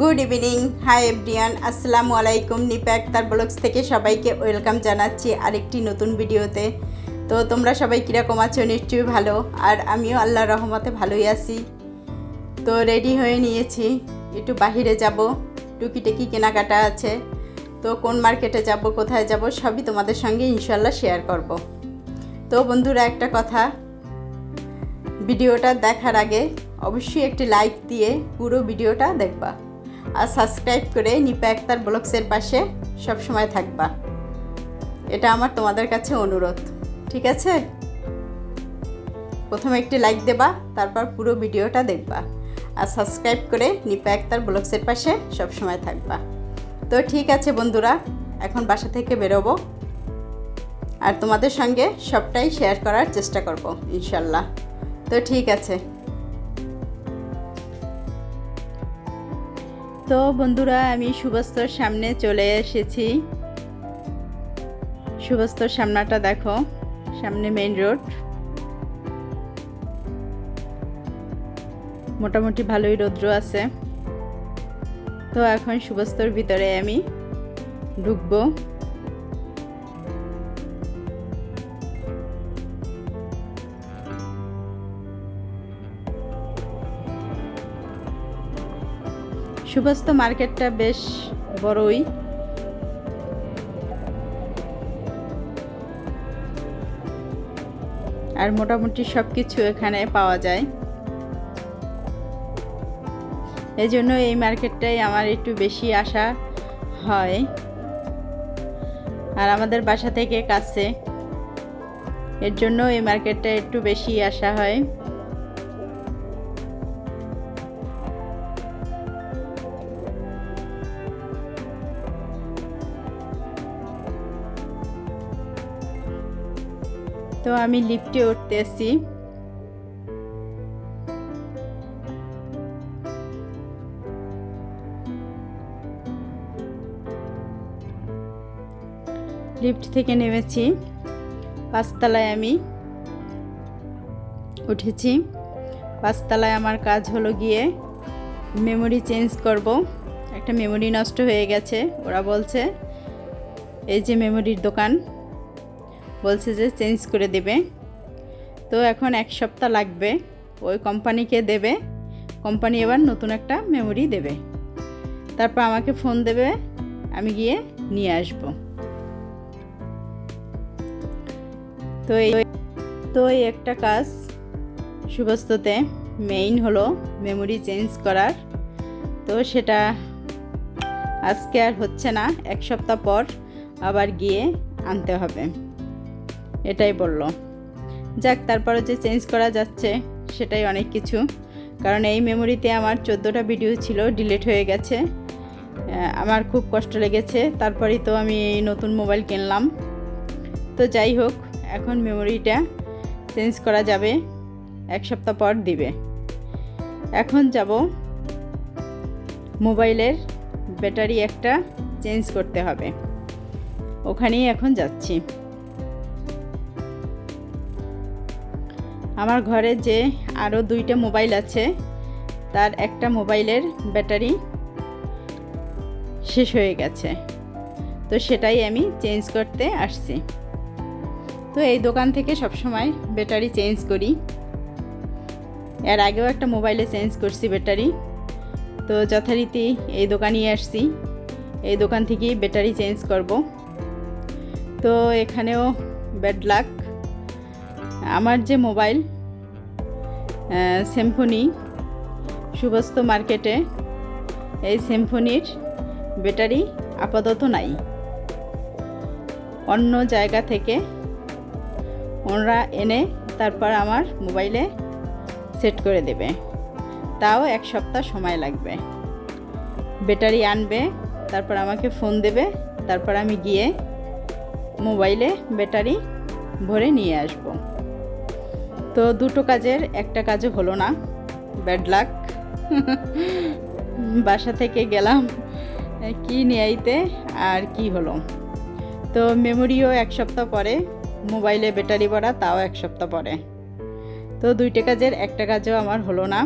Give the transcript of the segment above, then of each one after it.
Good evening high everyone আসসালামু আলাইকুম Nipa Akter blogs থেকে সবাইকে ওয়েলকাম জানাচ্ছি আরেকটি নতুন ভিডিওতে। তো তোমরা সবাই কীরকম আছো? নিশ্চয়ই ভালো। আর আমিও আল্লাহর রহমতে ভালোই আছি। তো রেডি হয়ে নিয়েছি। একটু বাহিরে যাব। টুকিটাকি কেনাকাটা আছে। তো কোন মার্কেটে যাব, কোথায় যাব, সবই তোমাদের সঙ্গে ইনশাল্লাহ শেয়ার করব। তো বন্ধুরা, একটা কথা। ভিডিওটা দেখার আগে অবশ্যই একটি লাইক দিয়ে পুরো ভিডিওটা দেখবা। আর সাবস্ক্রাইব করে নিপা একতার ব্লগসের পাশে সব সময় থাকবা। এটা আমার তোমাদের কাছে অনুরোধ, ঠিক আছে? প্রথমে একটি লাইক দেবা, তারপর পুরো ভিডিওটা দেখবা। আর সাবস্ক্রাইব করে নিপা একতার ব্লগসের পাশে সব সময় থাকবা। তো ঠিক আছে বন্ধুরা, এখন বাসা থেকে বেরোবো। আর তোমাদের সঙ্গে সবটাই শেয়ার করার চেষ্টা করব, ইনশাল্লাহ। তো ঠিক আছে। তো বন্ধুরা, আমি সুবাস্তর সামনে চলে এসেছি। সুবাস্তর সামনাটা দেখো, সামনে মেইন রোড মোটামুটি ভালোই রৌদ্র আছে। তো এখন সুবাস্তর ভিতরে আমি ঢুকবো। সুভাস্ত মার্কেটটা বেশ বড়ই। আর মোটামুটি সব কিছু এখানে পাওয়া যায়। এই জন্য এই মার্কেটটাই আমার একটু বেশি আসা হয়। আর আমাদের বাসা থেকে কাছে। এর জন্য এই মার্কেটটা একটু বেশি আসা হয়। তো আমি লিফটে উঠতেছি। লিফট থেকে নেমেছি। পাঁচতলায় আমি উঠেছি। পাঁচতলায় আমার কাজ হলো গিয়ে মেমোরি চেঞ্জ করব। একটা মেমোরি নষ্ট হয়ে গেছে, ওরা বলছে, এই যে মেমোরির দোকান বলছে যে চেঞ্জ করে দেবে। তো এখন এক সপ্তাহ লাগবে, ওই কোম্পানিকে দেবে। কোম্পানি এবার নতুন একটা মেমোরি দেবে। তারপর আমাকে ফোন দেবে, আমি গিয়ে নিয়ে আসব। তো এই তো এই একটা কাজ সুবস্ততে মেইন হলো মেমোরি চেঞ্জ করার। তো সেটা আজকে আর হচ্ছে না, এক সপ্তাহ পর আবার গিয়ে আনতে হবে। এটাই বলল। যাক, তারপরে যে চেঞ্জ করা যাচ্ছে, সেটাই অনেক কিছু। কারণ এই মেমোরিতে আমার চোদ্দোটা ভিডিও ছিল ডিলিট হয়ে গেছে। আমার খুব কষ্ট লেগেছে। তারপরেই তো আমি এই নতুন মোবাইল কিনলাম। তো যাই হোক, এখন মেমোরিটা চেঞ্জ করা যাবে। এক সপ্তাহ পর দিবে। এখন যাব মোবাইলের ব্যাটারি একটা চেঞ্জ করতে হবে। ওখানেই এখন যাচ্ছি। আমার ঘরে যে আরও দুইটা মোবাইল আছে, তার একটা মোবাইলের ব্যাটারি শেষ হয়ে গেছে। তো সেটাই আমি চেঞ্জ করতে আসছি। তো এই দোকান থেকে সবসময় ব্যাটারি চেঞ্জ করি। এর আগেও একটা মোবাইলে চেঞ্জ করছি ব্যাটারি। তো যথারীতি এই দোকানেই আসছি। এই দোকান থেকেই ব্যাটারি চেঞ্জ করব। তো এখানেও ব্যাড লাক। আমার যে মোবাইল সিম্ফনি সুবস্ত মার্কেটে এই সিম্ফনির ব্যাটারি আপাতত নাই। অন্য জায়গা থেকে ওনারা এনে তারপর আমার মোবাইলে সেট করে দেবে। তাও এক সপ্তাহ সময় লাগবে। ব্যাটারি আনবে, তারপর আমাকে ফোন দেবে, তারপর আমি গিয়ে মোবাইলে ব্যাটারি ভরে নিয়ে আসব। তো দুটো কাজের, একটা কাজও হলো না। ব্যাড লাক বাসা থেকে গেলাম, কি নিয়ে আইতে আর কি হলো। তো মেমোরিও এক সপ্তাহ পরে মোবাইলে ব্যাটারি ভরা, তাও এক সপ্তাহ পরে। তো দুইটা কাজের, একটা কাজও আমার হলো না।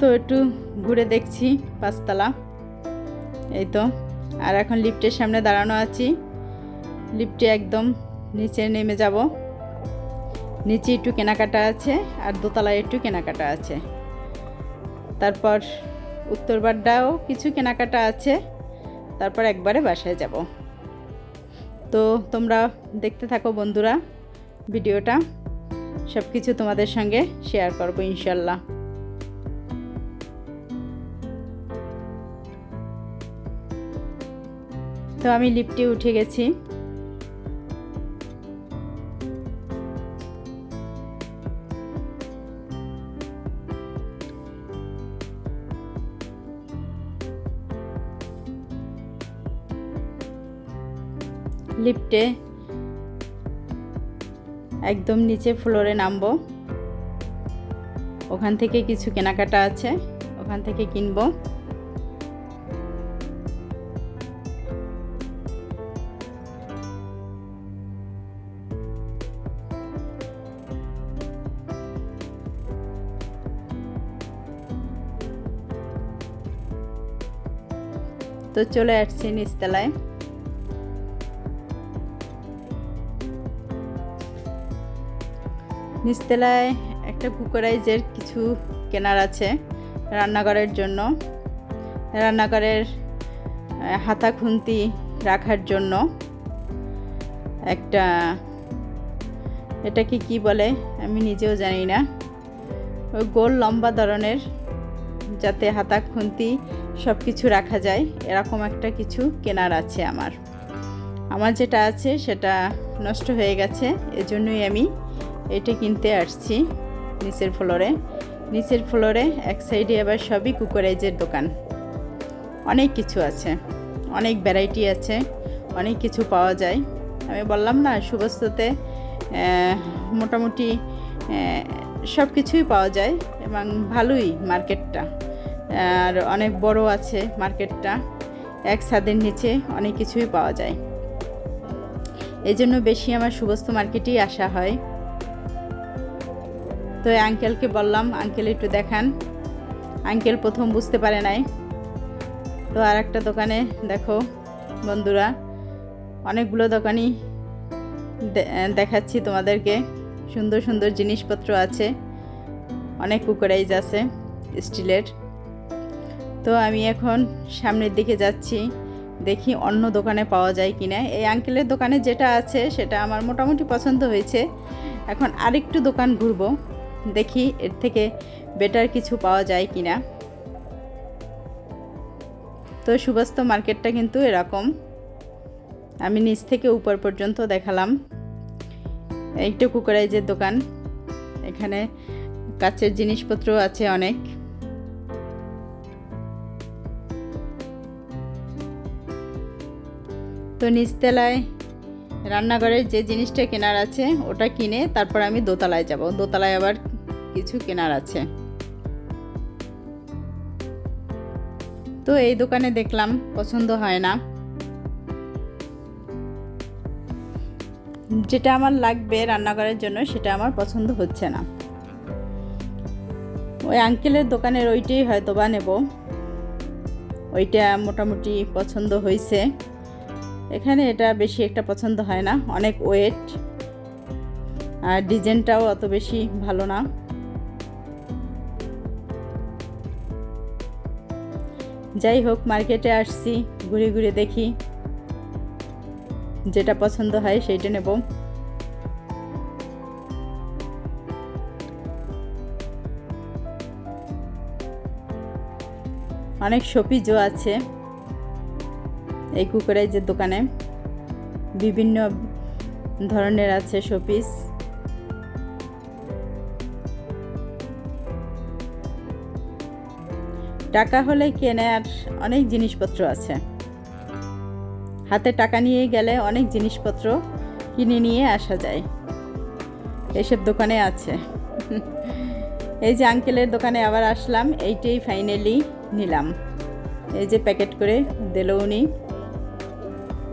তো একটু ঘুরে দেখছি পাঁচতলা। এই তো। আর এখন লিফটের সামনে দাঁড়ানো আছি। লিফটে একদম নিচে নেমে যাব। নিচে একটু কেনাকাটা আছে আর দোতলায় একটু কেনাকাটা আছে। তারপর উত্তরবাড্ডাও কিছু কেনাকাটা আছে। তারপর একবারে বাসায় যাব। তো তোমরা দেখতে থাকো বন্ধুরা ভিডিওটা। সব কিছু তোমাদের সঙ্গে শেয়ার করব ইনশাল্লাহ। তো আমি লিফটে উঠে গেছি। লিফটে একদম নিচে ফ্লোরে নামবো। ওখান থেকে কিছু কেনাকাটা আছে, ওখান থেকে কিনবো। তো চলে আসছি নিচতলায়। নিচতলায় একটা কুকারাইজের কিছু কেনার আছে রান্নাঘরের জন্য। রান্নাঘরের হাতা খুন্তি রাখার জন্য। একটা, এটাকে কি বলে? আমি নিজেও জানি না। ওই গোল লম্বা ধরনের যাতে হাতা খুন্তি সব কিছু রাখা যায়, এরকম একটা কিছু কেনার আছে আমার। আমার যেটা আছে সেটা নষ্ট হয়ে গেছে, এজন্যই আমি এটা কিনতে আসছি নিচের ফ্লোরে। নিচের ফ্লোরে এক সাইডে আবার সবই কুকারাইজের দোকান। অনেক কিছু আছে, অনেক ভ্যারাইটি আছে, অনেক কিছু পাওয়া যায়। আমি বললাম না, সুবস্ততে মোটামুটি সব কিছুই পাওয়া যায় এবং ভালোই মার্কেটটা। আর অনেক বড় আছে মার্কেটটা, এক ছাদের নিচে অনেক কিছুই পাওয়া যায়। এই জন্য বেশি আমার সুবস্ত মার্কেটেই আসা হয়। তো আঙ্কেলকে বললাম, আঙ্কেল একটু দেখান। আঙ্কেল প্রথম বুঝতে পারে নাই। তো আর একটা দোকানে, দেখো বন্ধুরা, অনেকগুলো দোকানই দেখাচ্ছি তোমাদেরকে। সুন্দর সুন্দর জিনিসপত্র আছে। অনেক কুকারাইজ আছে স্টিলের। তো আমি এখন সামনের দিকে যাচ্ছি, দেখি অন্য দোকানে পাওয়া যায় কি না এই আঙ্কেলের দোকানে যেটা আছে, সেটা আমার মোটামুটি পছন্দ হয়েছে। এখন আরেকটু দোকান ঘুরবো। দেখি এর থেকে বেটার কিছু পাওয়া যায় কি না তো সুবাস্ত মার্কেটটা কিন্তু এরকম। আমি নিচ থেকে উপর পর্যন্ত দেখালাম। এইটা কুকারাইজের দোকান। এখানে কাচের জিনিসপত্র আছে অনেক। তো নিচতলায় রান্নাঘরের যে জিনিসটা কেনার আছে, ওটা কিনে তারপর আমি দোতলায় যাব। দোতলায় আবার কিছু কেনার আছে। তো এই দোকানে দেখলাম, পছন্দ হয় না। যেটা আমার লাগবে রান্নাঘরের জন্য, সেটা আমার পছন্দ হচ্ছে না। ওই আঙ্কেলের দোকানের ওইটাই হয়তো বা নেব। ওইটা মোটামুটি পছন্দ হয়েছে। এখানে এটা বেশি একটা পছন্দ হয় না। অনেক ওয়েট আর ডিজাইনটাও অত বেশি ভালো না। যাই হোক, মার্কেটে আসছি, ঘুরে ঘুরে দেখি। যেটা পছন্দ হয় সেইটা নেব। অনেক শপিজও আছে এই কুকুরের যে দোকানে। বিভিন্ন ধরনের আছে শোপিস। টাকা হলে কেনার অনেক জিনিসপত্র আছে। হাতে টাকা নিয়ে গেলে অনেক জিনিসপত্র কিনে নিয়ে আসা যায়। এসব দোকানে আছে। এই যে আঙ্কেলের দোকানে আবার আসলাম, এইটাই ফাইনালি নিলাম। এই যে প্যাকেট করে দিল উনি,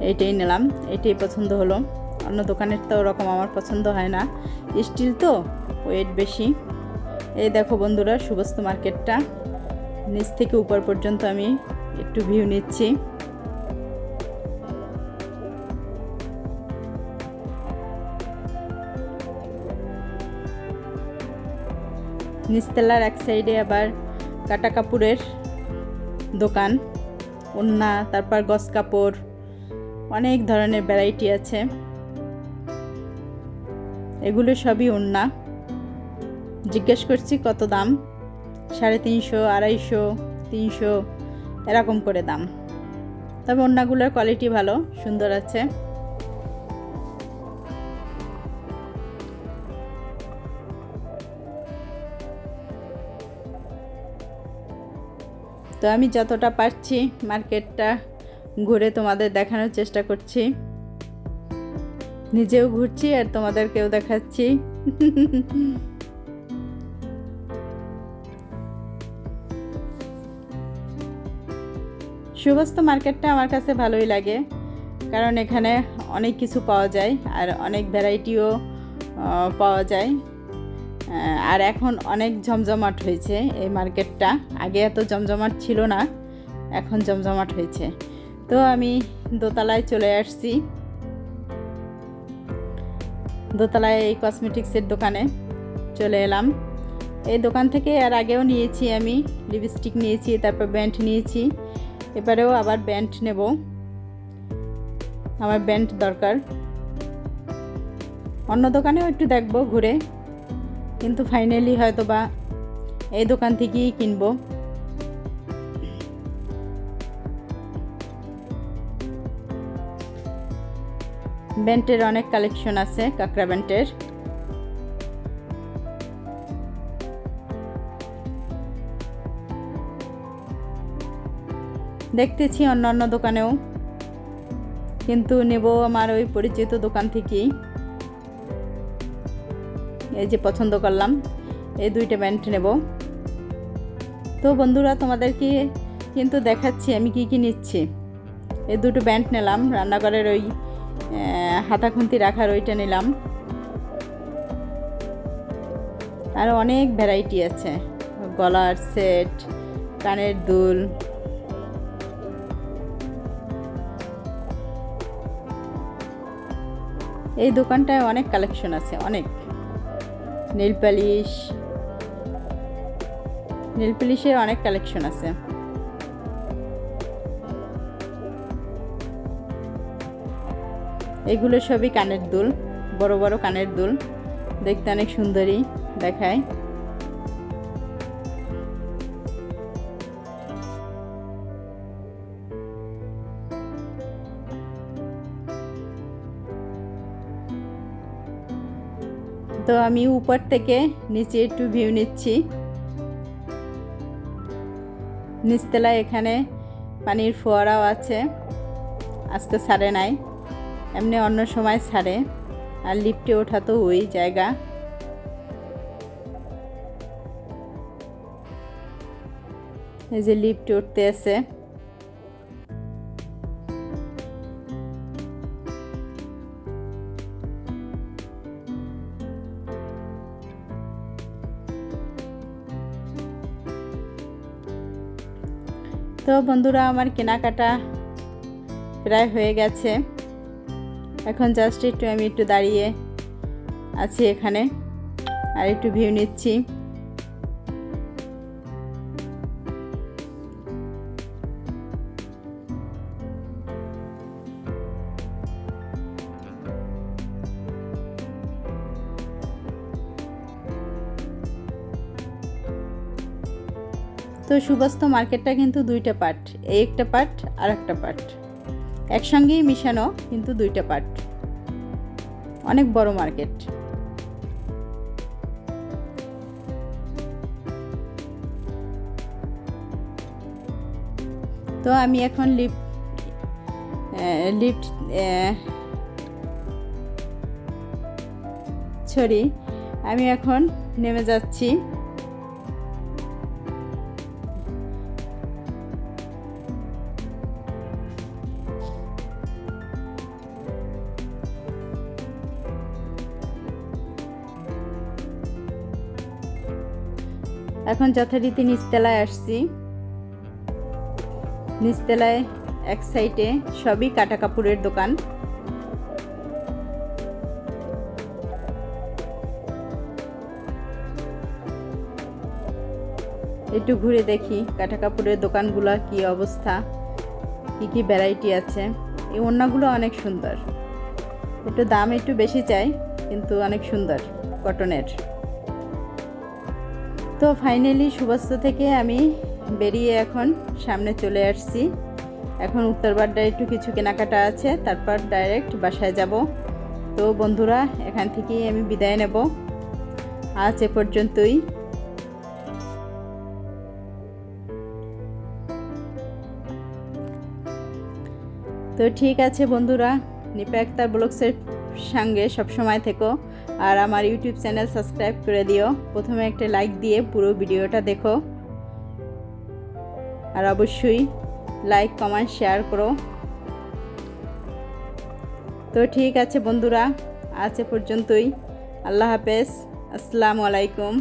এইটাই নিলাম। এইটাই পছন্দ হলো। অন্য দোকানের তো ওরকম আমার পছন্দ হয় না। স্টিল তো ওয়েট বেশি। এই দেখো বন্ধুরা, সুবস্ত মার্কেটটা নিচ থেকে উপর পর্যন্ত আমি একটু ভিউ নিচ্ছি। নিচতলার এক সাইডে আবার কাটা কাপড়ের দোকান ওন্না তারপর গস কাপড়, অনেক ধরনের ভ্যারাইটি আছে। এগুলো সবই ওন্না জিজ্ঞেস করছি কত দাম? সাড়ে তিনশো, আড়াইশো, তিনশো, এরকম করে দাম। তবে ওন্নাগুলোর কোয়ালিটি ভালো, সুন্দর আছে। তো আমি যতটা পারছি মার্কেটটা ঘুরে তোমাদের দেখানোর চেষ্টা করছি। নিজেও ঘুরছি আর তোমাদেরকেও দেখাচ্ছি। সুবস্ত মার্কেটটা আমার কাছে ভালোই লাগে, কারণ এখানে অনেক কিছু পাওয়া যায় আর অনেক ভ্যারাইটিও পাওয়া যায়। আর এখন অনেক জমজমাট হয়েছে এই মার্কেটটা। আগে এত জমজমাট ছিল না, এখন জমজমাট হয়েছে। তো আমি দোতলায় চলে আসছি। দোতলায় এই কসমেটিক্সের দোকানে চলে এলাম। এই দোকান থেকে আর আগেও নিয়েছি আমি, লিপস্টিক নিয়েছি, তারপর ব্যান্ড নিয়েছি। এবারেও আবার ব্যান্ড নেব। আমার ব্যান্ড দরকার। অন্য দোকানেও একটু দেখব ঘুরে। কিন্তু ফাইনালি হয়তো বা এই দোকান থেকেই কিনবো। ব্যান্টের অনেক কালেকশন আছে, কাঁকড়া ব্যান্টের দেখতেছি অন্য অন্য দোকানেও। কিন্তু নেব আমার ওই পরিচিত দোকান থেকেই। এই যে পছন্দ করলাম, এই দুইটা প্যান্ট নেব। তো বন্ধুরা, তোমাদেরকে কিন্তু দেখাচ্ছি আমি কি কি নিচ্ছি। এই দুটো ব্যান্ড নিলাম, রান্নাঘরের ওই হাতাখুন্তি রাখার ওইটা নিলাম। আর অনেক ভ্যারাইটি আছে। গলার সেট কানের দুল এই দোকানটায় অনেক কালেকশন আছে, অনেক। নীল পালিশ নীল পালিশের অনেক কালেকশন আছে। এগুলো সবই কানের দুল, বড় বড় কানের দুল। দেখতে অনেক সুন্দরী, দেখায়। তো আমি উপর থেকে নিচে একটু ভিউ নিচ্ছি। নিচতলায় এখানে পানির ফোয়ারাও আছে। আজকে ছাড়ে নাই, এমনি অন্য সময় ছাড়ে। আর লিফটে ওঠা তো ওই জায়গা। এই যে লিফটে উঠতে আছে। তো বন্ধুরা, আমার কেনাকাটা প্রায় হয়ে গেছে। এখন জাস্ট একটু আমি একটু দাঁড়িয়ে আছি এখানে আর একটু ভিউ নিচ্ছি। তো সুবাস্ত মার্কেটটা কিন্তু দুইটা পার্ট এই একটা পার্ট আর একটা পার্ট একসঙ্গেই মিশানো কিন্তু দুইটা পার্ট অনেক বড় মার্কেট। তো আমি এখন লিফট লিফট সরি আমি এখন নেমে যাচ্ছি। এখন যথারীতি নিচতলায় আসছি। নিচতলায় এক সাইডে সবই কাটা কাপড়ের দোকান। একটু ঘুরে দেখি কাটা কাপড়ের দোকানগুলোর কি অবস্থা, কি কি ভ্যারাইটি আছে। এই ওড়নাগুলো অনেক সুন্দর। একটু দাম একটু বেশি চাই, কিন্তু অনেক সুন্দর কটনের তো ফাইনালি সুবস্ত থেকে আমি বেরিয়ে এখন সামনে চলে আসছি। এখন উত্তরবাড্ডায় একটু কিছু কেনাকাটা আছে, তারপর ডাইরেক্ট বাসায় যাব। তো বন্ধুরা, এখান থেকেই আমি বিদায় নেব। আজ এ পর্যন্তই। তো ঠিক আছে বন্ধুরা, নিপা আক্তার ব্লগসের সঙ্গে সবসময় থেকো। আর আমার ইউটিউব চ্যানেল সাবস্ক্রাইব করে দিও। প্রথমে একটা লাইক দিয়ে পুরো ভিডিওটা দেখো। আর অবশ্যই লাইক কমেন্ট শেয়ার করো। তো ঠিক আছে বন্ধুরা, আজ পর্যন্তই। আল্লাহ হাফেজ। আসসালামু আলাইকুম।